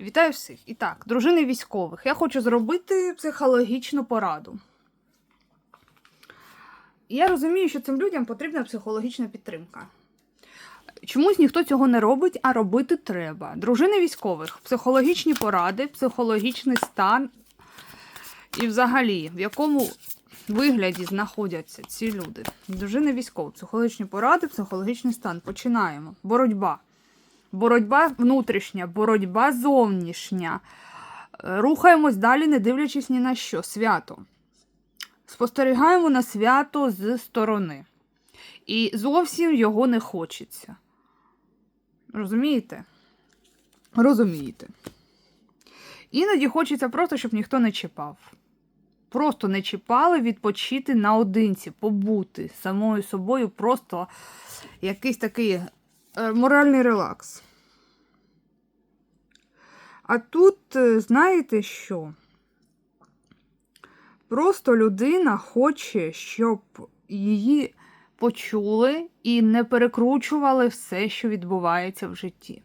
Вітаю всіх. І так, дружини військових. Я хочу зробити психологічну пораду. Я розумію, що цим людям потрібна психологічна підтримка. Чомусь ніхто цього не робить, а робити треба. Дружини військових, психологічні поради, психологічний стан і взагалі, в якому вигляді знаходяться ці люди. Дружини військових, психологічні поради, психологічний стан. Починаємо. Боротьба. Боротьба внутрішня, боротьба зовнішня. Е, Рухаємось далі, не дивлячись ні на що. Свято. Спостерігаємо на свято з сторони. І зовсім його не хочеться. Розумієте? Розумієте. Іноді хочеться просто, щоб ніхто не чіпав. Просто не чіпали, відпочити наодинці, побути самою собою, просто якийсь такий моральний релакс. А тут, е, знаєте що? Просто людина хоче, щоб її почули і не перекручували все, що відбувається в житті.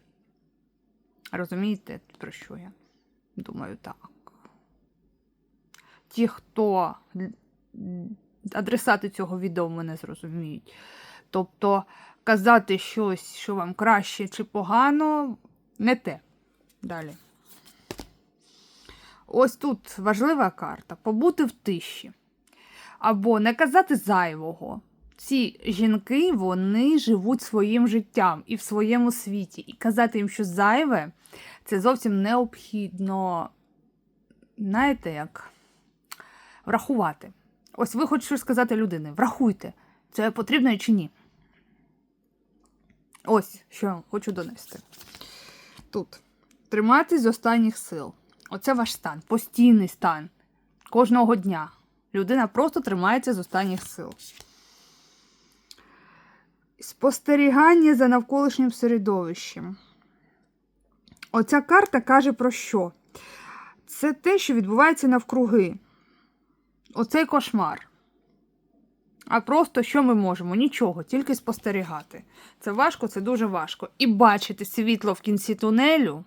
Розумієте, про що я? Думаю, так. Ті, хто адресати цього відео мене зрозуміють. Тобто казати щось, що вам краще чи погано, не те. Далі. Ось тут важлива карта побути в тиші. Або не казати зайвого. Ці жінки вони живуть своїм життям і в своєму світі. І казати їм, що зайве, це зовсім необхідно, знаєте, як врахувати. Ось ви хочете щось сказати людині. Врахуйте, це потрібно чи ні. Ось що хочу донести. Тут. Триматись з останніх сил. Оце ваш стан, постійний стан. Кожного дня. Людина просто тримається з останніх сил. Спостерігання за навколишнім середовищем. Оця карта каже про що? Це те, що відбувається навкруги. Оцей кошмар. А просто що ми можемо? Нічого, тільки спостерігати. Це важко, це дуже важко. І бачити світло в кінці тунелю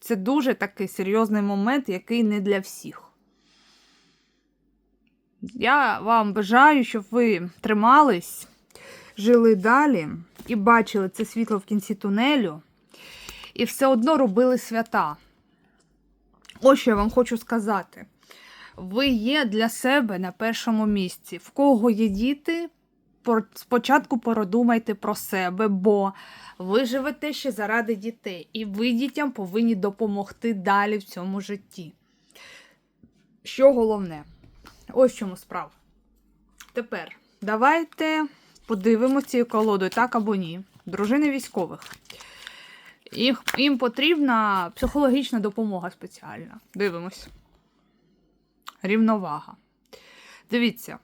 це дуже такий серйозний момент, який не для всіх. Я вам бажаю, щоб ви тримались, жили далі і бачили це світло в кінці тунелю, і все одно робили свята. Ось що я вам хочу сказати. Ви є для себе на першому місці. В кого є діти, спочатку продумайте про себе, бо ви живете ще заради дітей, і ви дітям повинні допомогти далі в цьому житті. Що головне? Ось в чому справа. Тепер давайте подивимося цією колодою, так або ні. Дружини військових. Їх, їм потрібна психологічна допомога спеціальна. Дивимось. Рівновага. Дивіться,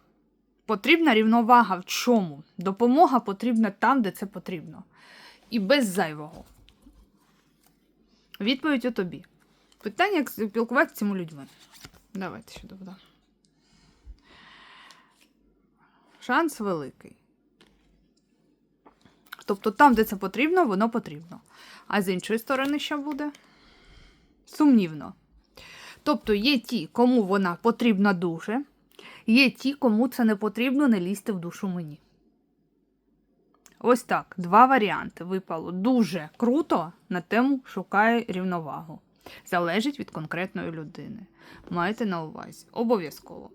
потрібна рівновага в чому? Допомога потрібна там, де це потрібно. І без зайвого. Відповідь у тобі. Питання, як спілкуватися з цими людьми. Давайте ще додам. Шанс великий. Тобто там, де це потрібно, воно потрібно. А з іншої сторони, що буде? Сумнівно. Тобто є ті, кому вона потрібна дуже, є ті, кому це не потрібно, не лізьте в душу мені. Ось так, два варіанти випало. Дуже круто на тему шукає рівновагу. Залежить від конкретної людини. Маєте на увазі. Обов'язково.